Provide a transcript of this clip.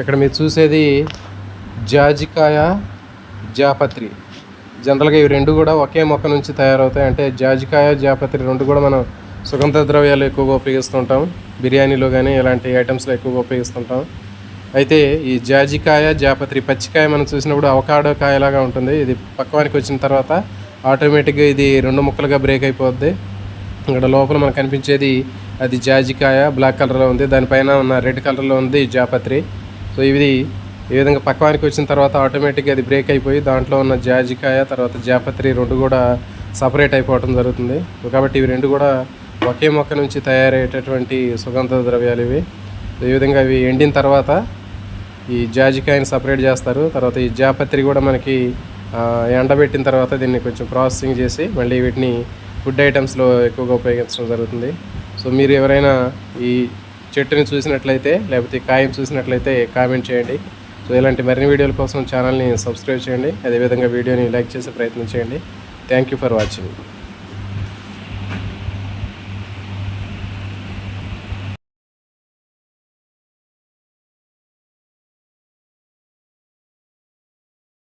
ఇక్కడ మీరు చూసేది జాజికాయ జాపత్రి. జనరల్గా ఇవి రెండు కూడా ఒకే మొక్క నుంచి తయారవుతాయి. అంటే జాజికాయ జాపత్రి రెండు కూడా మనం సుగంధ ద్రవ్యాలు ఎక్కువగా ఉపయోగిస్తుంటాం బిర్యానీలో కానీ ఇలాంటి ఐటమ్స్లో ఎక్కువగా ఉపయోగిస్తుంటాం అయితే ఈ జాజికాయ జాపత్రి పచ్చికాయ మనం చూసినప్పుడు అవకాడో కాయలాగా ఉంటుంది. ఇది పక్వానికి వచ్చిన తర్వాత ఆటోమేటిక్గా ఇది రెండు ముక్కలుగా బ్రేక్ అయిపోద్ది. ఇక్కడ లోపల మనకు కనిపించేది అది జాజికాయ బ్లాక్ కలర్లో ఉంది. దానిపైన ఉన్న రెడ్ కలర్లో ఉంది జాపత్రి. సో ఇది ఈ విధంగా పక్వానికి వచ్చిన తర్వాత ఆటోమేటిక్గా అది బ్రేక్ అయిపోయి దాంట్లో ఉన్న జాజికాయ తర్వాత జాపత్రి రెండు కూడా సపరేట్ అయిపోవడం జరుగుతుంది. కాబట్టి ఇవి రెండు కూడా ఒకే మొక్క నుంచి తయారయ్యేటటువంటి సుగంధ ద్రవ్యాలు ఇవి. ఈ విధంగా ఇవి ఎండిన తర్వాత ఈ జాజికాయని సపరేట్ చేస్తారు. తర్వాత ఈ జాపత్రి కూడా మనకి ఎండబెట్టిన తర్వాత దీన్ని కొంచెం ప్రాసెసింగ్ చేసి మళ్ళీ వీటిని ఫుడ్ ఐటమ్స్లో ఎక్కువగా ఉపయోగించడం జరుగుతుంది. సో మీరు ఎవరైనా ఈ చెట్టుని చూసినట్లయితే లేకపోతే కాయం చూసినట్లయితే కామెంట్ చేయండి. సో ఇలాంటి మరిన్ని వీడియోల కోసం ఛానల్ని సబ్స్క్రైబ్ చేయండి. అదేవిధంగా వీడియోని లైక్ చేసే ప్రయత్నం చేయండి. Thank you for watching